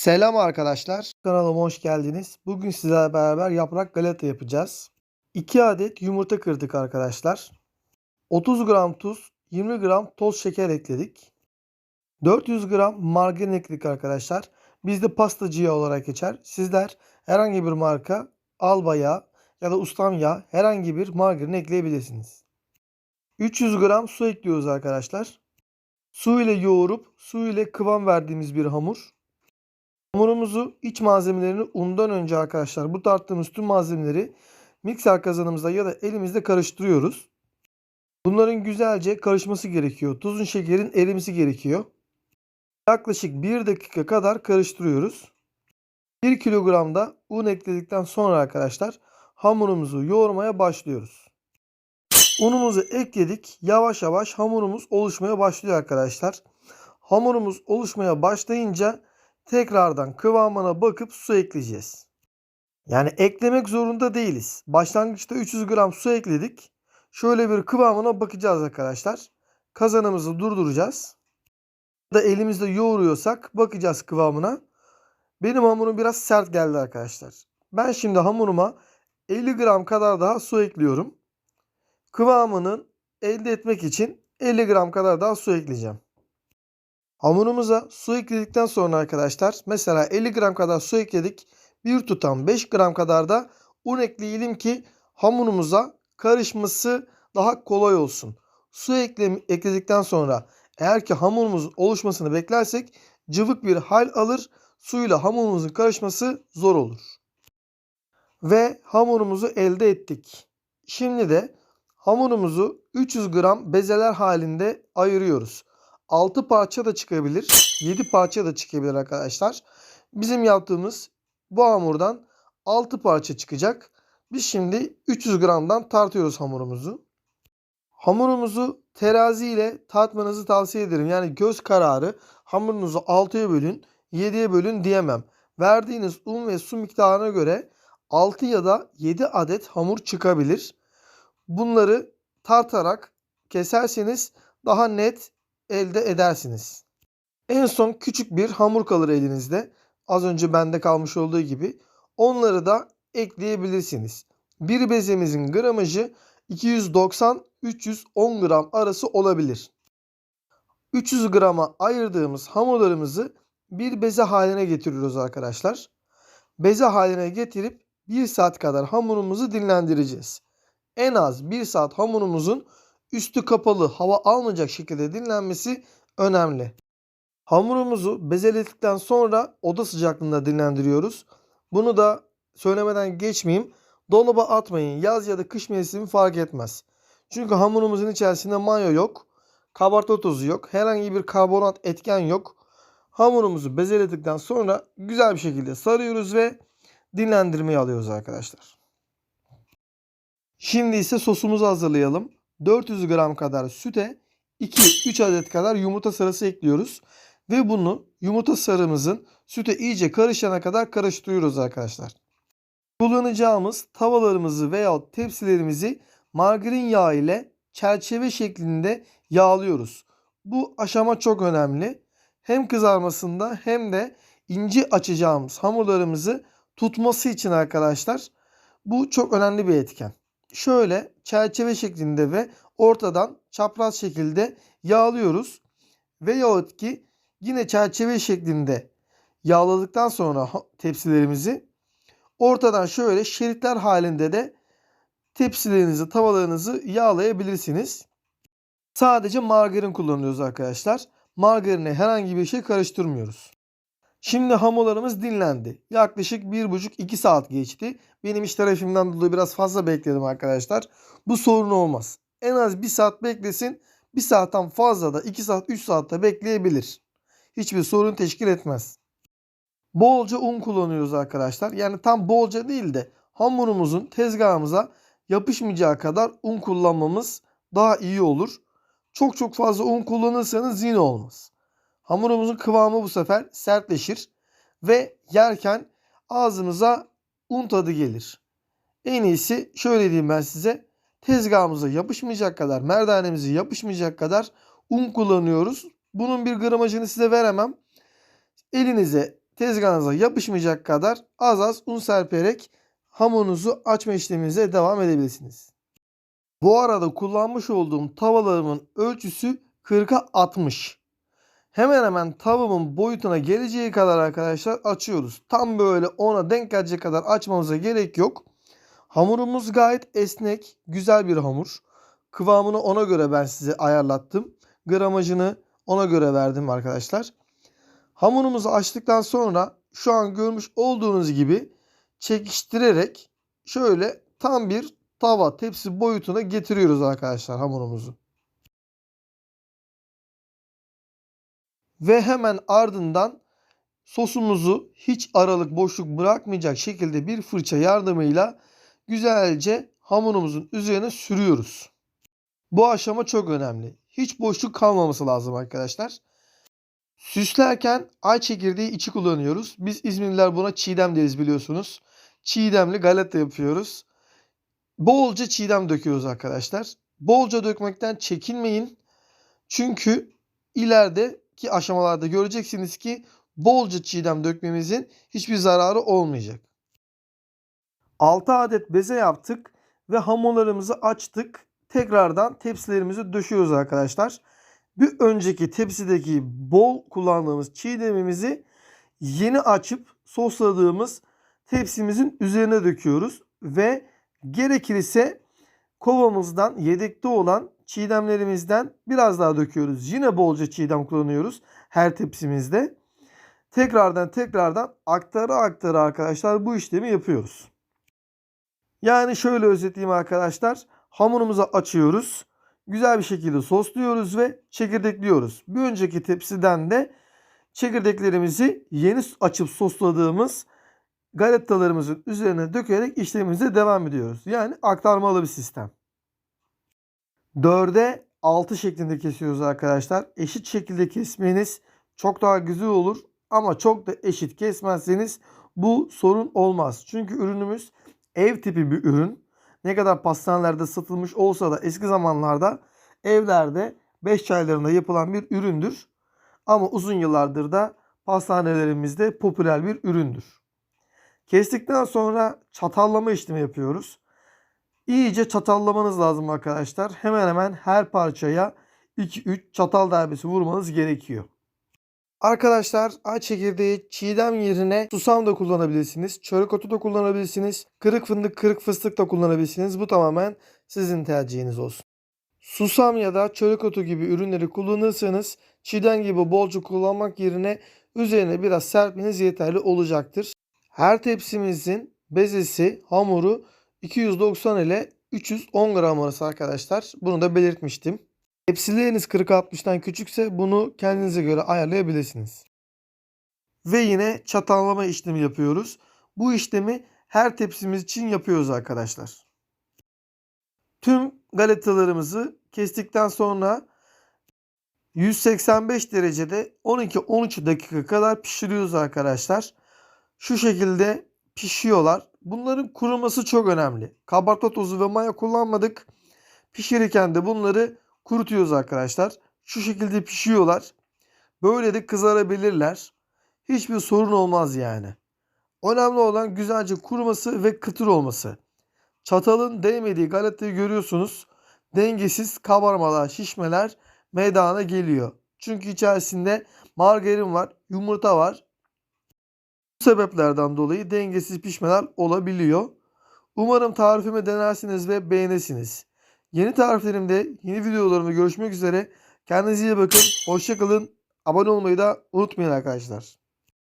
Selam arkadaşlar. Kanalıma hoş geldiniz. Bugün sizlerle beraber yaprak galeta yapacağız. 2 adet yumurta kırdık arkadaşlar. 30 gram tuz, 20 gram toz şeker ekledik. 400 gram margarin ekledik arkadaşlar. Bizde pastacı yağı olarak geçer. Sizler herhangi bir marka alba yağı ya da ustam yağı herhangi bir margarin ekleyebilirsiniz. 300 gram su ekliyoruz arkadaşlar. Su ile yoğurup su ile kıvam verdiğimiz bir hamur. Hamurumuzu iç malzemelerini undan önce arkadaşlar bu tarttığımız tüm malzemeleri mikser kazanımızda ya da elimizde karıştırıyoruz. Bunların güzelce karışması gerekiyor. Tuzun şekerin erimesi gerekiyor. Yaklaşık 1 dakika kadar karıştırıyoruz. 1 kilogram da un ekledikten sonra arkadaşlar hamurumuzu yoğurmaya başlıyoruz. Unumuzu ekledik. Yavaş yavaş hamurumuz oluşmaya başlıyor arkadaşlar. Hamurumuz oluşmaya başlayınca tekrardan kıvamına bakıp su ekleyeceğiz. Yani eklemek zorunda değiliz. Başlangıçta 300 gram su ekledik. Şöyle bir kıvamına bakacağız arkadaşlar. Kazanımızı durduracağız. Da elimizde yoğuruyorsak bakacağız kıvamına. Benim hamurum biraz sert geldi arkadaşlar. Ben şimdi hamuruma 50 gram kadar daha su ekliyorum. Kıvamının elde etmek için 50 gram kadar daha su ekleyeceğim. Hamurumuza su ekledikten sonra arkadaşlar mesela 50 gram kadar su ekledik. Bir tutam 5 gram kadar da un ekleyelim ki hamurumuza karışması daha kolay olsun. Su ekle, ekledikten sonra eğer ki hamurumuzun oluşmasını beklersek cıvık bir hal alır. Suyla hamurumuzun karışması zor olur. Ve hamurumuzu elde ettik. Şimdi de hamurumuzu 300 gram bezeler halinde ayırıyoruz. 6 parça da çıkabilir. 7 parça da çıkabilir arkadaşlar. Bizim yaptığımız bu hamurdan 6 parça çıkacak. Biz şimdi 300 gramdan tartıyoruz hamurumuzu. Hamurumuzu terazi ile tartmanızı tavsiye ederim. Yani göz kararı hamurunuzu 6'ya bölün, 7'ye bölün diyemem. Verdiğiniz un ve su miktarına göre 6 ya da 7 adet hamur çıkabilir. Bunları tartarak keserseniz daha net elde edersiniz. En son küçük bir hamur kalır elinizde. Az önce bende kalmış olduğu gibi. Onları da ekleyebilirsiniz. Bir bezemizin gramajı 290-310 gram arası olabilir. 300 grama ayırdığımız hamurlarımızı bir beze haline getiriyoruz arkadaşlar. Beze haline getirip 1 saat kadar hamurumuzu dinlendireceğiz. En az 1 saat hamurumuzun üstü kapalı hava almayacak şekilde dinlenmesi önemli. Hamurumuzu bezeledikten sonra oda sıcaklığında dinlendiriyoruz. Bunu da söylemeden geçmeyeyim. Dolaba atmayın. Yaz ya da kış mevsimi fark etmez. Çünkü hamurumuzun içerisinde mayo yok. Kabartma tozu yok. Herhangi bir karbonat etken yok. Hamurumuzu bezeledikten sonra güzel bir şekilde sarıyoruz ve dinlendirmeye alıyoruz arkadaşlar. Şimdi ise sosumuzu hazırlayalım. 400 gram kadar süte 2-3 adet kadar yumurta sarısı ekliyoruz. Ve bunu yumurta sarımızın süte iyice karışana kadar karıştırıyoruz arkadaşlar. Kullanacağımız tavalarımızı veya tepsilerimizi margarin yağı ile çerçeve şeklinde yağlıyoruz. Bu aşama çok önemli. Hem kızarmasında hem de ince açacağımız hamurlarımızı tutması için arkadaşlar bu çok önemli bir etken şöyle çerçeve şeklinde ve ortadan çapraz şekilde yağlıyoruz. Veyahut ki yine çerçeve şeklinde yağladıktan sonra tepsilerimizi ortadan şöyle şeritler halinde de tepsilerinizi, tavalarınızı yağlayabilirsiniz. Sadece margarin kullanıyoruz arkadaşlar. Margarine herhangi bir şey karıştırmıyoruz. Şimdi hamurlarımız dinlendi. Yaklaşık 1,5-2 saat geçti. Benim iş tarafımdan dolayı biraz fazla bekledim arkadaşlar. Bu sorun olmaz. En az 1 saat beklesin. 1 saatten fazla da 2 saat 3 saatte bekleyebilir. Hiçbir sorun teşkil etmez. Bolca un kullanıyoruz arkadaşlar. Yani tam bolca değil de hamurumuzun tezgahımıza yapışmayacağı kadar un kullanmamız daha iyi olur. Çok çok fazla un kullanırsanız yine olmaz. Hamurumuzun kıvamı bu sefer sertleşir ve yerken ağzımıza un tadı gelir. En iyisi şöyle diyeyim ben size. Tezgahımıza yapışmayacak kadar, merdanemize yapışmayacak kadar un kullanıyoruz. Bunun bir gramajını size veremem. Elinize tezgahınıza yapışmayacak kadar az az un serperek hamurunuzu açma işleminize devam edebilirsiniz. Bu arada kullanmış olduğum tavalarımın ölçüsü 40'a 60. Hemen hemen tavamın boyutuna geleceği kadar arkadaşlar açıyoruz. Tam böyle ona denk gelecek kadar açmamıza gerek yok. Hamurumuz gayet esnek, güzel bir hamur. Kıvamını ona göre ben size ayarlattım. Gramajını ona göre verdim arkadaşlar. Hamurumuzu açtıktan sonra şu an görmüş olduğunuz gibi çekiştirerek şöyle tam bir tava tepsi boyutuna getiriyoruz arkadaşlar hamurumuzu. Ve hemen ardından sosumuzu hiç aralık boşluk bırakmayacak şekilde bir fırça yardımıyla güzelce hamurumuzun üzerine sürüyoruz. Bu aşama çok önemli. Hiç boşluk kalmaması lazım arkadaşlar. Süslerken ay çekirdeği içi kullanıyoruz. Biz İzmirliler buna çiğdem deriz biliyorsunuz. Çiğdemli galeta yapıyoruz. Bolca çiğdem döküyoruz arkadaşlar. Bolca dökmekten çekinmeyin. Çünkü ilerideki aşamalarda göreceksiniz ki bolca çiğdem dökmemizin hiçbir zararı olmayacak. 6 adet beze yaptık ve hamurlarımızı açtık. Tekrardan tepsilerimizi döşüyoruz arkadaşlar. Bir önceki tepsideki bol kullandığımız çiğdemimizi yeni açıp sosladığımız tepsimizin üzerine döküyoruz ve gerekirse kovamızdan yedekte olan çiğdemlerimizden biraz daha döküyoruz. Yine bolca çiğdem kullanıyoruz her tepsimizde. Tekrardan tekrardan aktara aktara arkadaşlar bu işlemi yapıyoruz. Yani şöyle özetleyeyim arkadaşlar. Hamurumuzu açıyoruz. Güzel bir şekilde sosluyoruz ve çekirdekliyoruz. Bir önceki tepsiden de çekirdeklerimizi yeni açıp sosladığımız galetalarımızın üzerine dökerek işlemimize devam ediyoruz. Yani aktarmalı bir sistem. 4'e 6 şeklinde kesiyoruz arkadaşlar. Eşit şekilde kesmeniz çok daha güzel olur. Ama çok da eşit kesmezseniz bu sorun olmaz. Çünkü ürünümüz ev tipi bir ürün. Ne kadar pastanelerde satılmış olsa da eski zamanlarda evlerde 5 çaylarında yapılan bir üründür. Ama uzun yıllardır da pastanelerimizde popüler bir üründür. Kestikten sonra çatallama işlemi yapıyoruz. İyice çatallamanız lazım arkadaşlar. Hemen hemen her parçaya 2-3 çatal darbesi vurmanız gerekiyor. Arkadaşlar ay çekirdeği çiğdem yerine susam da kullanabilirsiniz. Çörek otu da kullanabilirsiniz. Kırık fındık, kırık fıstık da kullanabilirsiniz. Bu tamamen sizin tercihiniz olsun. Susam ya da çörek otu gibi ürünleri kullanırsanız çiğdem gibi bolca kullanmak yerine üzerine biraz serpmeniz yeterli olacaktır. Her tepsimizin bezesi, hamuru 290 ile 310 gram arası arkadaşlar. Bunu da belirtmiştim. Tepsileriniz 40-60'tan küçükse bunu kendinize göre ayarlayabilirsiniz. Ve yine çatallama işlemi yapıyoruz. Bu işlemi her tepsimiz için yapıyoruz arkadaşlar. Tüm galetalarımızı kestikten sonra 185 derecede 12-13 dakika kadar pişiriyoruz arkadaşlar. Şu şekilde pişiyorlar. Bunların kuruması çok önemli. Kabartma tozu ve maya kullanmadık. Pişirirken de bunları kurutuyoruz arkadaşlar. Şu şekilde pişiyorlar. Böyle de kızarabilirler. Hiçbir sorun olmaz yani. Önemli olan güzelce kuruması ve kıtır olması. Çatalın değmediği galetayı görüyorsunuz. Dengesiz kabarmalar, şişmeler meydana geliyor. Çünkü içerisinde margarin var, yumurta var. Sebeplerden dolayı dengesiz pişmeler olabiliyor. Umarım tarifimi denersiniz ve beğenirsiniz. Yeni tariflerimde, yeni videolarımda görüşmek üzere. Kendinize iyi bakın. Hoşçakalın. Abone olmayı da unutmayın arkadaşlar.